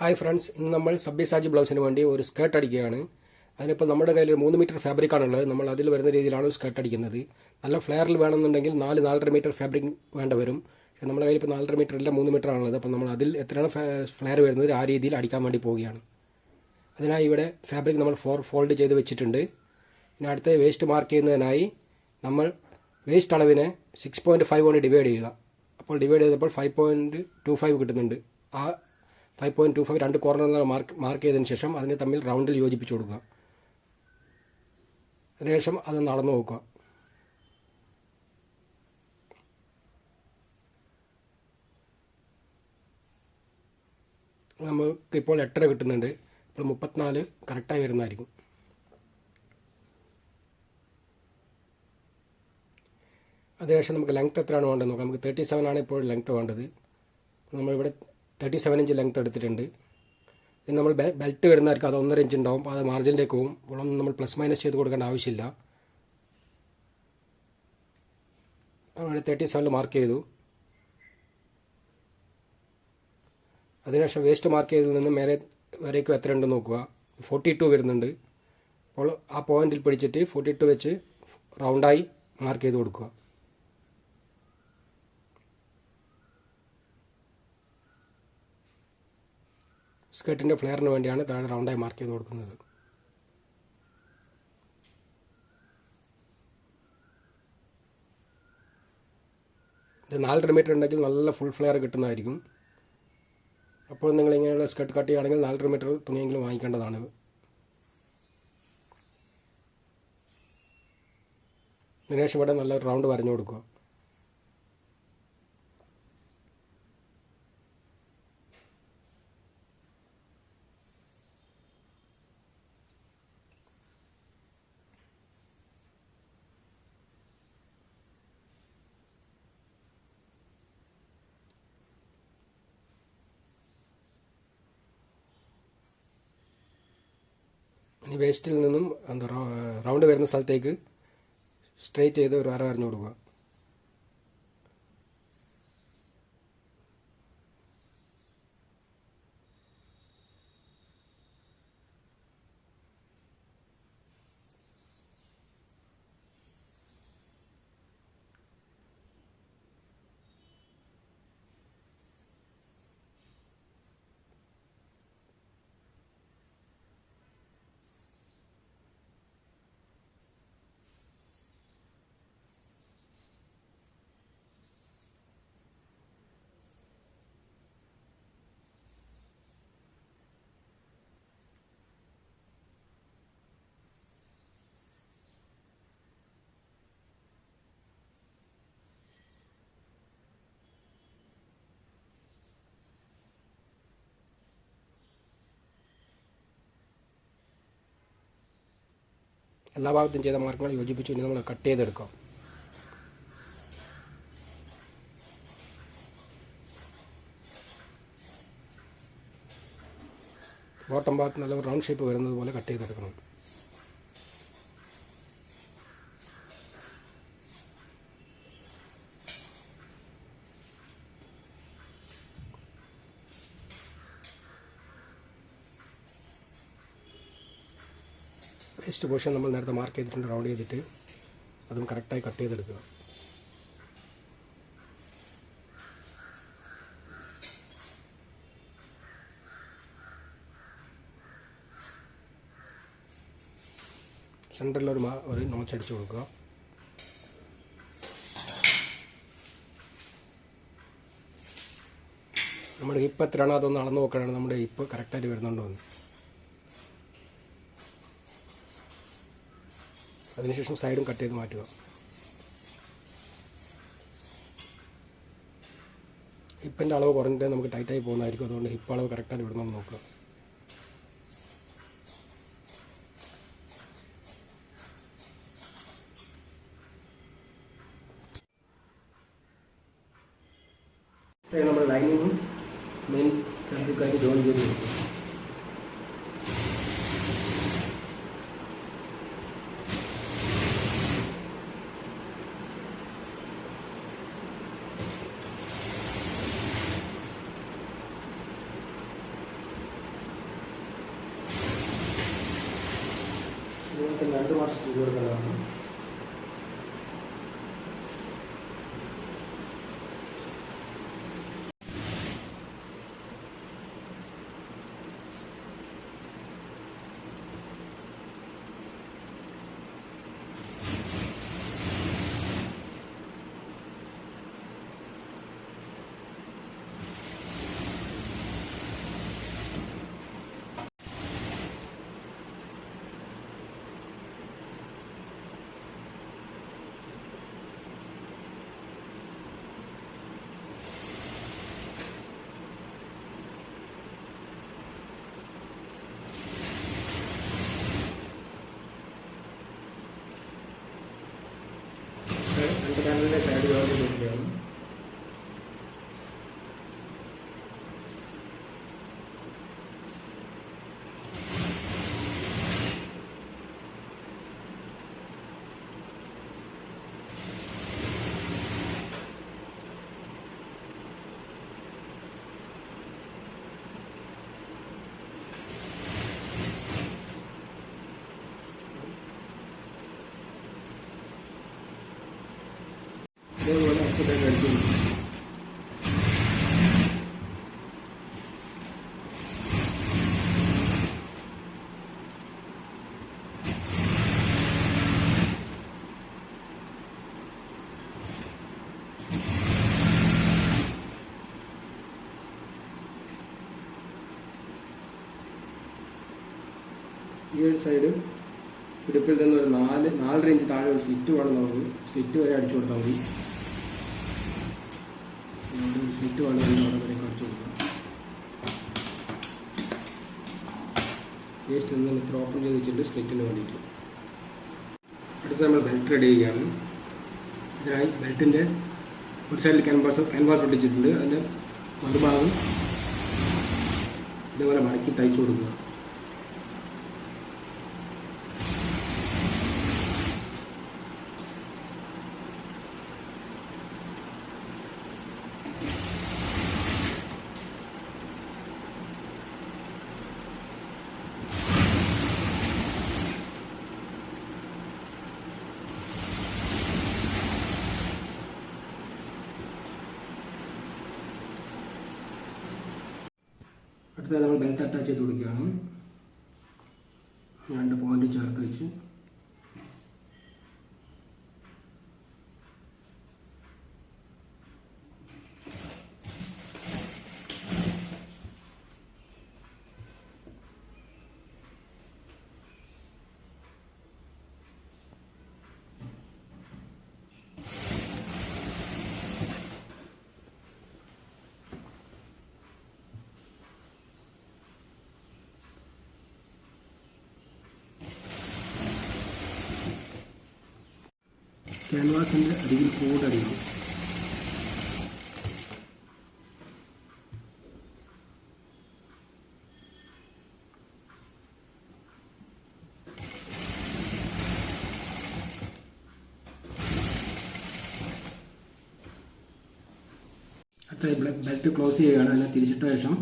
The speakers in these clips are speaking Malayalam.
ഹായ് ഫ്രണ്ട്സ് ഇന്ന് നമ്മൾ സബ്ബി സാജി ബ്ലൗസിന് വേണ്ടി ഒരു സ്കേർട്ട് അടിക്കുകയാണ്. അതിനിപ്പോൾ നമ്മുടെ കയ്യിൽ മൂന്ന് മീറ്റർ ഫാബ്രിക് ആണുള്ളത് നമ്മൾ അതിൽ വരുന്ന രീതിയിലാണ് സ്കേർട്ട് അടിക്കുന്നത്. നല്ല ഫ്ലെയറിൽ വേണമെന്നുണ്ടെങ്കിൽ നാല് നാലര മീറ്റർ ഫാബ്രിക് വേണ്ട വരും. പക്ഷേ നമ്മുടെ കയ്യിൽ ഇപ്പോൾ നാലര മീറ്റർ ഇല്ല മൂന്ന് മീറ്റർ ആണുള്ളത്. അപ്പോൾ നമ്മൾ അതിൽ എത്രയാണ് ഫ്ലെയർ വരുന്നത് ആ രീതിയിൽ അടിക്കാൻ വേണ്ടി പോവുകയാണ്. അതിനായി ഇവിടെ ഫാബ്രിക് നമ്മൾ ഫോർ ഫോൾഡ് ചെയ്ത് വെച്ചിട്ടുണ്ട്. ഇനി അടുത്ത വേസ്റ്റ് മാർക്ക് ചെയ്യുന്നതിനായി നമ്മൾ വേസ്റ്റ് അളവിനെ സിക്സ് പോയിന്റ് ഫൈവ് കൊണ്ട് ഡിവൈഡ് ചെയ്യുക. അപ്പോൾ ഡിവൈഡ് ചെയ്തപ്പോൾ ഫൈവ് പോയിന്റ് ടു ഫൈവ് കിട്ടുന്നുണ്ട്. ആ ഫൈവ് പോയിന്റ് ടു ഫൈവ് രണ്ട് കോർണറിൽ മാർക്ക് മാർക്ക് ചെയ്തതിന് ശേഷം അതിനെ തമ്മിൽ റൗണ്ടിൽ യോജിപ്പിച്ച് കൊടുക്കുക. അതിനുശേഷം അത് നടന്നു നോക്കുക. നമുക്ക് ഇപ്പോൾ എട്ടര കിട്ടുന്നുണ്ട്. ഇപ്പോൾ മുപ്പത്തിനാല് കറക്റ്റായി വരുന്നതായിരിക്കും. അതിനുശേഷം നമുക്ക് ലെങ്ത് എത്രയാണ് വേണ്ടത് നോക്കാം. നമുക്ക് തേർട്ടി സെവൻ ആണ് ഇപ്പോൾ ലെങ്ത് വേണ്ടത്. നമ്മളിവിടെ തേർട്ടി സെവൻ ഇഞ്ച് ലെങ്ത് എടുത്തിട്ടുണ്ട്. പിന്നെ നമ്മൾ ബെൽറ്റ് വരുന്നതായിരിക്കും അത് ഒന്നര ഇഞ്ച് ഉണ്ടാവും അത് മാർജിനിലേക്ക് പോകും. അവളൊന്നും നമ്മൾ പ്ലസ് മൈനസ് ചെയ്ത് കൊടുക്കേണ്ട ആവശ്യമില്ല. നമ്മളിവിടെ തേർട്ടി സെവനിൽ മാർക്ക് ചെയ്തു. അതിനുശേഷം വേസ്റ്റ് മാർക്ക് ചെയ്തതിൽ നിന്ന് മേലെ വരേക്കും എത്ര ഉണ്ടെന്ന് നോക്കുക. ഫോർട്ടി ടു വരുന്നുണ്ട്. അപ്പോൾ ആ പോയിന്റിൽ പിടിച്ചിട്ട് ഫോർട്ടി ടു വെച്ച് റൗണ്ടായി മാർക്ക് ചെയ്ത് കൊടുക്കുക. സ്കേർട്ടിന്റെ ഫ്ലെയറിന് വേണ്ടിയാണ് താഴെ റൗണ്ടായി മാർക്ക് ചെയ്ത് കൊടുക്കുന്നത്. ഇത് നാലര മീറ്റർ ഉണ്ടെങ്കിൽ നല്ല ഫുൾ ഫ്ലെയർ കിട്ടുന്നതായിരിക്കും. അപ്പോൾ നിങ്ങൾ ഇങ്ങനെയുള്ള സ്കേർട്ട് കട്ട് ചെയ്യുകയാണെങ്കിൽ നാലര മീറ്റർ തുണിയെങ്കിലും വാങ്ങിക്കേണ്ടതാണ്. അതിനുശേഷം ഇവിടെ നല്ല റൗണ്ട് വരഞ്ഞു കൊടുക്കുക. വേസ്റ്റിൽ നിന്നും എന്താ റൗണ്ട് വരുന്ന സ്ഥലത്തേക്ക് സ്ട്രെയിറ്റ് ചെയ്ത് ഒരു അര വരഞ്ഞു കൊടുക്കുക. എല്ലാ ഭാഗത്തും ചെയ്ത മാർക്കുകൾ യോജിപ്പിച്ച്. ഇനി നമ്മൾ കട്ട് ചെയ്തെടുക്കാം. ബോട്ടം ഭാഗത്ത് നല്ല റൗണ്ട് ഷേപ്പ് വരുന്നത് പോലെ കട്ട് ചെയ്തെടുക്കണം. വേസ്റ്റ് പോർഷൻ നമ്മൾ നേരത്തെ മാർക്ക് ചെയ്തിട്ടുണ്ട് റൗണ്ട് ചെയ്തിട്ട്. അതും കറക്റ്റായി കട്ട് ചെയ്തെടുക്കുക. സെന്ററിൽ ഒരു ഒരു നോച്ച് അടിച്ചു കൊടുക്കുക. നമ്മുടെ ഹിപ്പ് എത്രയാണോ അതൊന്ന് അളന്ന് നോക്കുകയാണ് നമ്മുടെ ഹിപ്പ് കറക്റ്റായിട്ട് വരുന്നുണ്ടോ എന്ന്. അതിനുശേഷം സൈഡും കട്ട് ചെയ്ത് മാറ്റുക. ഹിപ്പിന്റെ അളവ് കുറഞ്ഞിട്ട് നമുക്ക് ടൈറ്റായി പോകുന്നതായിരിക്കും. അതുകൊണ്ട് ഹിപ്പ് അളവ് കറക്റ്റായിട്ട് വിടണമെന്ന് നോക്കുക നമ്മൾ ലൈനിങ്ങും മെയിൻ ഫാബ്രിക്കായിട്ട് ജോയിൻ ചെയ്ത് കൊടുക്കും നിങ്ങൾക്ക് രണ്ട് മാസം ചെയ്ത് കൊടുക്കുന്നതാണ് രണ്ട് പാനലിന്റെ സൈഡ് ജോയിൻ ചെയ്തിരിക്കുകയാണ് അടുത്തതായിട്ട് അടിച്ചു സൈഡ് ഇടുപ്പിൽ നിന്ന് ഒരു നാല് നാലര ഇഞ്ച് താഴെ ഒരു സ്ലിറ്റ് വേണം നമുക്ക്. സ്ലിറ്റ് വരെ അടിച്ചു കൊടുത്താൽ മതി. അതിന് അവിടെ വരെ അടിച്ചു കൊടുക്കാം വേസ്റ്റ് ഒന്ന് ഇത്ര ഓപ്പൺ ചെയ്ത് വെച്ചിട്ട് സ്ലിറ്റിന് വേണ്ടിയിട്ട് അടുത്ത് നമ്മൾ ബെൽറ്റ് റെഡി ചെയ്യുകയാണ് ഇതിനായി ബെൽറ്റിന്റെ ഒരു സൈഡിൽ ക്യാൻവാസ് ക്യാൻവാസ് ഒട്ടിച്ചിട്ടുണ്ട് അതിന്റെ മറുഭാഗം ഇതേപോലെ മടക്കി തയ്ച്ചു കൊടുക്കുക അടുത്തത് നമ്മൾ ബെൽറ്റ് അറ്റാച്ച് ചെയ്ത് കൊടുക്കുകയാണ്. രണ്ട് പോയിന്റ് ചേർത്ത് വെച്ച്. ക്യാൻവാസിന്റെ അരികിൽ കൂടെ അടിക്കും അടുത്ത ബെൽറ്റ് ക്ലോസ് ചെയ്യുകയാണ്. അതിനെ തിരിച്ചിട്ട ശേഷം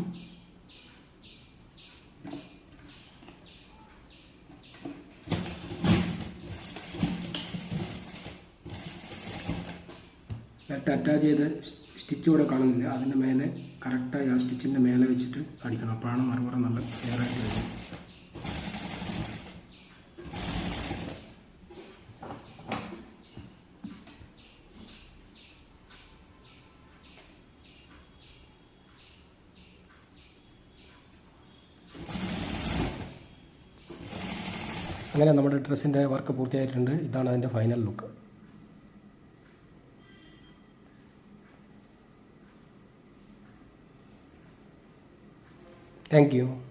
ബെൽറ്റ് അറ്റാച്ച് ചെയ്ത് സ്റ്റിച്ച് കൂടെ കാണുന്നില്ല. അതിന്റെ മേലെ കറക്റ്റായി ആ സ്റ്റിച്ചിന്റെ മേലെ വെച്ചിട്ട് അടിക്കണം അപ്പോഴാണ് മറുപടി നല്ല ക്ലിയറായിട്ട് വരുന്നത്. വരും അങ്ങനെ നമ്മുടെ ഡ്രസ്സിന്റെ വർക്ക് പൂർത്തിയായിട്ടുണ്ട്. ഇതാണ് അതിന്റെ ഫൈനൽ ലുക്ക് Thank you.